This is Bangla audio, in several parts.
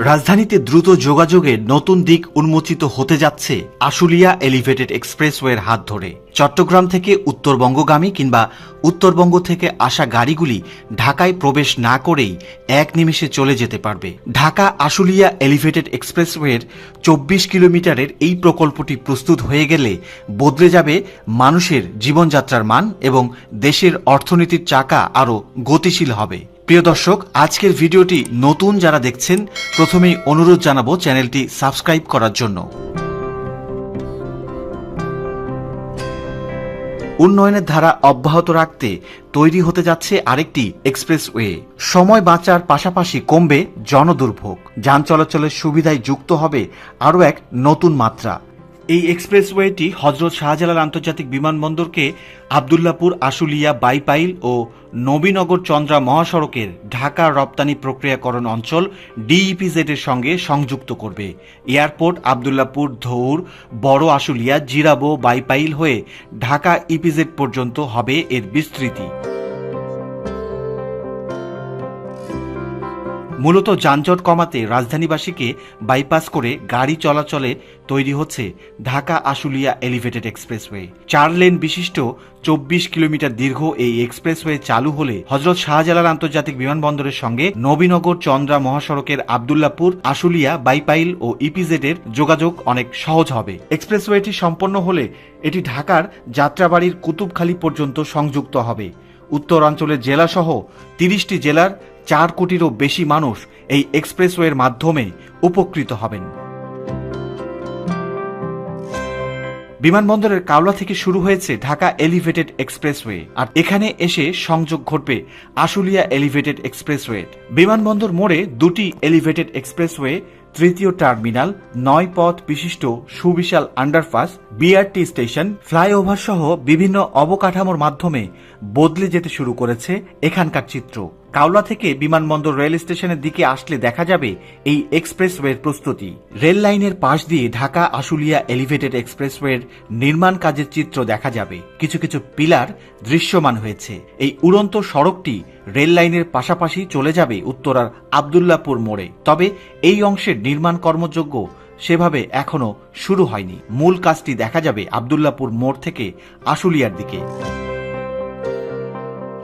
রাজধানীতে দ্রুত যোগাযোগের নতুন দিক উন্মোচিত হতে যাচ্ছে আশুলিয়া এলিভেটেড এক্সপ্রেসওয়ের হাত ধরে। চট্টগ্রাম থেকে উত্তরবঙ্গগামী কিংবা উত্তরবঙ্গ থেকে আসা গাড়িগুলি ঢাকায় প্রবেশ না করেই এক নিমেষে চলে যেতে পারবে। ঢাকা আশুলিয়া এলিভেটেড এক্সপ্রেসওয়ের চব্বিশ কিলোমিটারের এই প্রকল্পটি প্রস্তুত হয়ে গেলে বদলে যাবে মানুষের জীবনযাত্রার মান এবং দেশের অর্থনীতির চাকা আরও গতিশীল হবে। প্রিয় দর্শক, আজকের ভিডিওটি নতুন যারা দেখছেন, প্রথমেই অনুরোধ জানাব চ্যানেলটি সাবস্ক্রাইব করার জন্য। উন্নয়নের ধারা অব্যাহত রাখতে তৈরি হতে যাচ্ছে আরেকটি এক্সপ্রেসওয়ে। সময় বাঁচার পাশাপাশি কমবে জনদুর্ভোগ। যান চলাচলের সুবিধায় যুক্ত হবে আরও এক নতুন মাত্রা। এই এক্সপ্রেসওয়েটি হজরত শাহজালাল আন্তর্জাতিক বিমানবন্দরকে আবদুল্লাপুর, আশুলিয়া, বাইপাইল ও নবীনগর চন্দ্রা মহাসড়কের ঢাকা রপ্তানি প্রক্রিয়াকরণ অঞ্চল ডিইপিজেড এর সঙ্গে সংযুক্ত করবে। এয়ারপোর্ট আবদুল্লাপুর, ধৌর, বড় আশুলিয়া, জিরাবো, বাইপাইল হয়ে ঢাকা ইপিজেড পর্যন্ত হবে এর বিস্তৃতি। মূলত যানজট কমাতে রাজধানীবাসীকে বাইপাস করে গাড়ি চলাচলে তৈরি হচ্ছে ঢাকা আশুলিয়া এলিভেটেড এক্সপ্রেসওয়ে। চার লেন বিশিষ্ট চব্বিশ কিলোমিটার দীর্ঘ এই এক্সপ্রেসওয়ে চালু হলে হজরত শাহজালাল আন্তর্জাতিক বিমানবন্দরের সঙ্গে নবীনগর চন্দ্রা মহাসড়কের আবদুল্লাপুর, আশুলিয়া, বাইপাইল ও ইপিজেড এর যোগাযোগ অনেক সহজ হবে। এক্সপ্রেসওয়েটি সম্পন্ন হলে এটি ঢাকার যাত্রাবাড়ির কুতুবখালী পর্যন্ত সংযুক্ত হবে। উত্তরাঞ্চলের জেলাসহ তিরিশটি জেলার চার কোটিরও বেশি মানুষ এই এক্সপ্রেসওয়ের মাধ্যমে উপকৃত হবেন। বিমানবন্দরের কাওলা থেকে শুরু হয়েছে ঢাকা এলিভেটেড এক্সপ্রেসওয়ে, আর এখানে এসে সংযোগ ঘটবে আশুলিয়া এলিভেটেড এক্সপ্রেসওয়ে। বিমানবন্দর মোড়ে দুটি এলিভেটেড এক্সপ্রেসওয়ে, তৃতীয় টার্মিনাল, নয় পথ বিশিষ্ট সুবিশাল আন্ডারপাস, বিআরটি স্টেশন, ফ্লাইওভার সহ বিভিন্ন অবকাঠামোর মাধ্যমে বদলে যেতে শুরু করেছে এখানকার চিত্র। কাওলা থেকে বিমানবন্দর রেল স্টেশনের দিকে আসলে দেখা যাবে এই এক্সপ্রেসওয়ের প্রস্তুতি। রেল লাইনের পাশ দিয়ে ঢাকা আশুলিয়া এলিভেটেড এক্সপ্রেসওয়ের নির্মাণ কাজের চিত্র দেখা যাবে। কিছু কিছু পিলার দৃশ্যমান হয়েছে। এই উড়ন্ত সড়কটি রেল লাইনের পাশাপাশি চলে যাবে উত্তরার আবদুল্লাপুর মোড়ে। তবে এই অংশের নির্মাণ কর্মযোগ্য সেভাবে এখনও শুরু হয়নি। মূল কাজটি দেখা যাবে আবদুল্লাপুর মোড় থেকে আশুলিয়ার দিকে।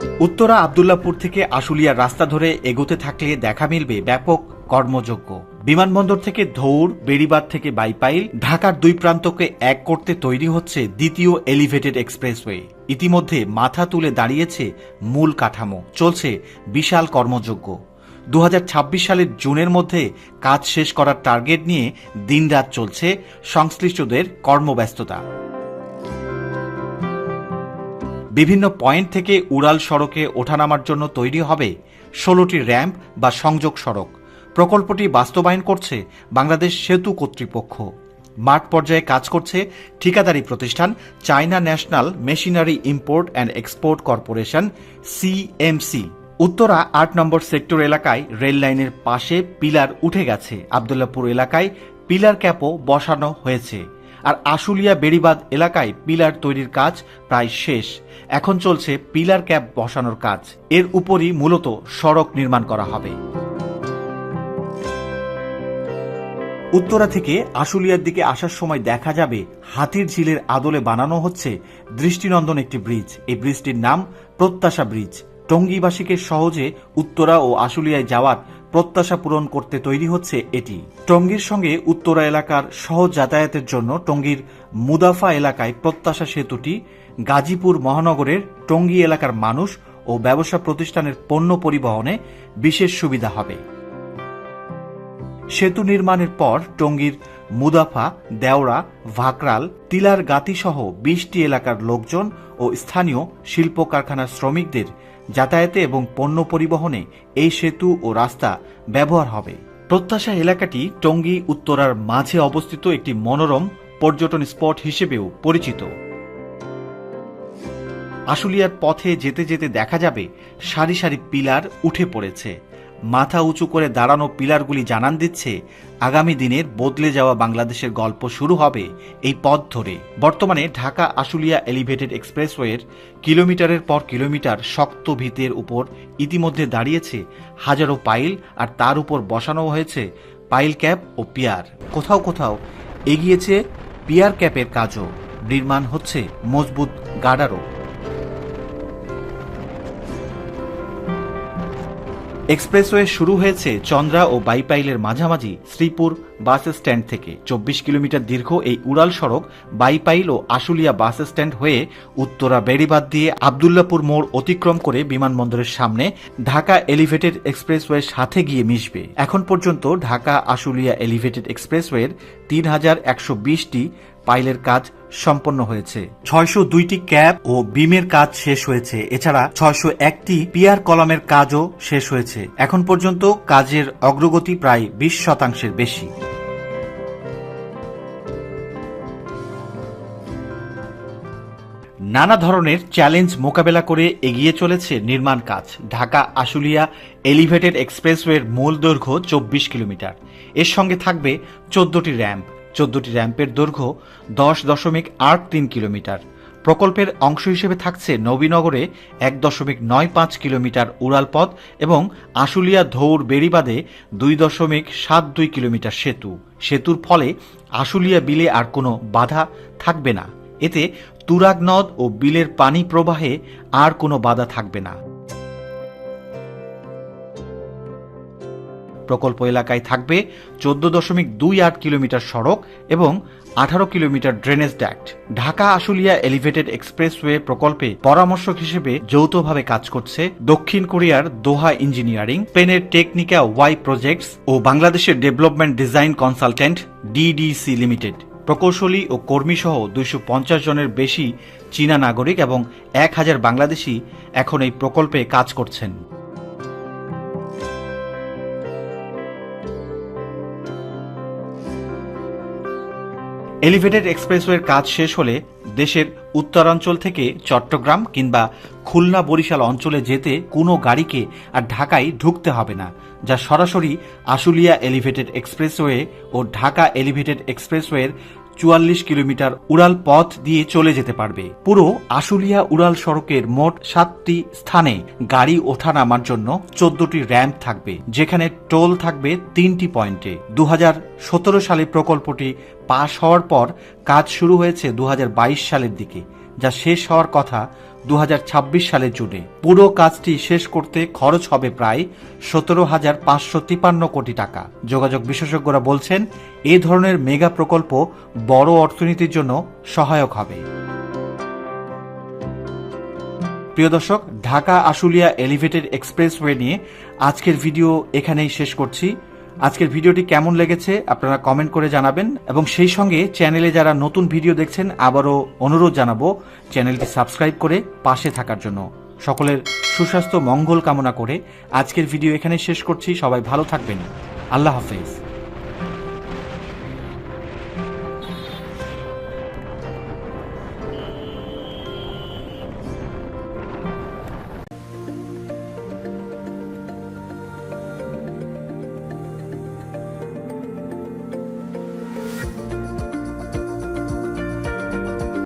উত্তরা আবদুল্লাপুর থেকে আশুলিয়ার রাস্তা ধরে এগোতে থাকলে দেখা মিলবে ব্যাপক কর্মযোগ্য বিমানবন্দর থেকে ধৌর বেড়িবাদ থেকে বাইপাইল, ঢাকার দুই প্রান্তকে এক করতে তৈরি হচ্ছে দ্বিতীয় এলিভেটেড এক্সপ্রেসওয়ে। ইতিমধ্যে মাথা তুলে দাঁড়িয়েছে মূল কাঠামো। চলছে বিশাল কর্মযোগ্য দু হাজার ছাব্বিশ সালের জুনের মধ্যে কাজ শেষ করার টার্গেট নিয়ে দিনরাত চলছে সংশ্লিষ্টদের কর্মব্যস্ততা। বিভিন্ন পয়েন্ট থেকে উড়াল সড়কে ওঠানামার জন্য তৈরি হবে ষোলোটি র্যাম্প বা সংযোগ সড়ক। প্রকল্পটি বাস্তবায়ন করছে বাংলাদেশ সেতু কর্তৃপক্ষ। মাঠ পর্যায়ে কাজ করছে ঠিকাদারি প্রতিষ্ঠান China National Machinery Import and Export Corporation CMC Uttara আট নম্বর সেক্টর এলাকায় রেল লাইনের পাশে পিলার উঠে গেছে। আবদুল্লাপুর এলাকায় পিলার ক্যাপও বসানো হয়েছে। আর আশুলিয়া বেড়িবাদ এলাকায় পিলার তৈরির কাজ প্রায় শেষ। এখন চলছে পিলার ক্যাপ বসানোর কাজ। এর উপরই মূলত সড়ক নির্মাণ করা হবে। উত্তরা থেকে আশুলিয়ার দিকে আসার সময় দেখা যাবে হাতির ঝিলের আদলে বানানো হচ্ছে দৃষ্টিনন্দন একটি ব্রিজ। এই ব্রিজটির নাম প্রত্যাশা ব্রিজ। টঙ্গীবাসীকে সহজে উত্তরা ও আশুলিয়ায় যাওয়ার প্রত্যাশা পূরণ করতে তৈরি হচ্ছে এটি। টঙ্গীর সঙ্গে উত্তরা এলাকার সহজ যাতায়াতের জন্য টঙ্গীর মুদাফা এলাকায় প্রত্যাশা সেতুটি গাজীপুর মহানগরের টঙ্গী এলাকার মানুষ ও ব্যবসা প্রতিষ্ঠানের পণ্য পরিবহনে বিশেষ সুবিধা হবে। সেতু নির্মাণের পর টঙ্গীর মুদাফা দেওড়া ভাকরাল তিলার গাতি সহ বিশটি এলাকার লোকজন ও স্থানীয় শিল্প কারখানার শ্রমিকদের যাতায়াতে এবং পণ্য পরিবহনে এই সেতু ও রাস্তা ব্যবহার হবে। প্রত্যাশা এলাকাটি টঙ্গী উত্তরার মাঝে অবস্থিত একটি মনোরম পর্যটন স্পট হিসেবেও পরিচিত। আশুলিয়ার পথে যেতে যেতে দেখা যাবে সারি সারি পিলার উঠে পড়েছে। মাথা উঁচু করে দাঁড়ানো পিলারগুলি জানান দিচ্ছে, আগামী দিনের বদলে যাওয়া বাংলাদেশের গল্প শুরু হবে এই পথ ধরে। বর্তমানে ঢাকা আশুলিয়া এলিভেটেড এক্সপ্রেসওয়ের কিলোমিটারের পর কিলোমিটার শক্ত ভিতের উপর ইতিমধ্যে দাঁড়িয়েছে হাজারো পাইল আর তার উপর বসানো হয়েছে পাইল ক্যাপ ও পিয়ার। কোথাও কোথাও এগিয়েছে পিয়ার ক্যাপের কাজও। নির্মাণ হচ্ছে মজবুত গার্ডারও। এক্সপ্রেসওয়ে শুরু হয়েছে চন্দ্রা ও বাইপাইলের মাঝামাঝি শ্রীপুর বাস স্ট্যান্ড থেকে। চব্বিশ কিলোমিটার দীর্ঘ এই উড়াল সড়ক বাইপাইল ও আশুলিয়া বাস স্ট্যান্ড হয়ে উত্তরা বেড়িবাদ দিয়ে আবদুল্লাপুর মোড় অতিক্রম করে বিমানবন্দরের সামনে ঢাকা এলিভেটেড এক্সপ্রেসওয়ের সাথে গিয়ে মিশবে। এখন পর্যন্ত ঢাকা আশুলিয়া এলিভেটেড এক্সপ্রেসওয়ের তিন হাজার একশো বিশটি পাইলের কাজ সম্পন্ন হয়েছে। ছয়শো দুইটি ক্যাব ও বিমের কাজ শেষ হয়েছে। এছাড়া ছয়শো একটি পিয়ার কলামের কাজও শেষ হয়েছে। এখন পর্যন্ত কাজের অগ্রগতি প্রায় বিশ শতাংশের বেশি। নানা ধরনের চ্যালেঞ্জ মোকাবেলা করে এগিয়ে চলেছে নির্মাণ কাজ। ঢাকা আশুলিয়া এলিভেটেড এক্সপ্রেসওয়ের মূল দৈর্ঘ্য চব্বিশ কিলোমিটার। এর সঙ্গে থাকবে চোদ্দটি র্যাম্প। চোদ্দটি র্যাম্পের দৈর্ঘ্য দশ দশমিক আট তিন কিলোমিটার। প্রকল্পের অংশ হিসেবে থাকছে নবীনগরে এক দশমিক নয় পাঁচ কিলোমিটার উড়ালপথ এবং আশুলিয়া ধৌর বেড়িবাদে দুই দশমিক সাত দুই কিলোমিটার সেতু। সেতুর ফলে আশুলিয়া বিলে আর কোনো বাধা থাকবে না। এতে তুরাগ নদ ও বিলের পানি প্রবাহে আর কোনো বাধা থাকবে না। প্রকল্প এলাকায় থাকবে চোদ্দ দশমিক দুই আট কিলোমিটার সড়ক এবং আঠারো kilometre drainage duct Dhaka Ashulia elevated expressway প্রকল্পে পরামর্শক হিসেবে যৌথভাবে কাজ করছে দক্ষিণ কোরিয়ার দোহা ইঞ্জিনিয়ারিং স্পেনের টেকনিকা ওয়াই প্রজেক্টস ও বাংলাদেশের development design consultant DDC limited. প্রকৌশলী ও কর্মী সহ দুইশো পঞ্চাশ জনের বেশি চীনা নাগরিক এবং এক হাজার বাংলাদেশি এখন এই প্রকল্পে কাজ করছেন। এলিভেটেড এক্সপ্রেসওয়ের কাজ শেষ হলে দেশের উত্তরাঞ্চল থেকে চট্টগ্রাম কিংবা খুলনা বরিশাল অঞ্চলে যেতে কোনো গাড়িকে আর ঢাকায় ঢুকতে হবে না, যা সরাসরি আশুলিয়া এলিভেটেড এক্সপ্রেসওয়ে ও ঢাকা এলিভেটেড এক্সপ্রেসওয়ের চুয়াল্লিশ কিলোমিটার উড়াল পথ দিয়ে চলে যেতে পারবে। পুরো আশুলিয়া উড়াল সড়কের মোট সাতটি স্থানে গাড়ি ওঠা নামার জন্য চোদ্দটি র্যাম্প থাকবে, যেখানে টোল থাকবে তিনটি পয়েন্টে। দু হাজার সতেরো সালে প্রকল্পটি পাশ হওয়ার পর কাজ শুরু হয়েছে দু হাজার বাইশ সালের দিকে, যা শেষ হওয়ার কথা দু সালের জুনে। পুরো কাজটি শেষ করতে খরচ হবে প্রায় সতেরো হাজার পাঁচশো তিপান্ন কোটি টাকা। যোগাযোগ বিশেষজ্ঞরা বলছেন, এ ধরনের মেগা প্রকল্প বড় অর্থনীতির জন্য সহায়ক হবে। প্রিয় দর্শক, ঢাকা আশুলিয়া এলিভেটেড এক্সপ্রেসওয়ে নিয়ে আজকের ভিডিও এখানেই শেষ করছি। আজকের ভিডিওটি কেমন লেগেছে আপনারা কমেন্ট করে জানাবেন এবং সেই সঙ্গে চ্যানেলে যারা নতুন ভিডিও দেখছেন, আবারও অনুরোধ জানাব চ্যানেলটি সাবস্ক্রাইব করে পাশে থাকার জন্য। সকলের সুস্বাস্থ্য, মঙ্গল কামনা করে আজকের ভিডিও এখানে শেষ করছি। সবাই ভালো থাকবেন। আল্লাহ হাফেজ।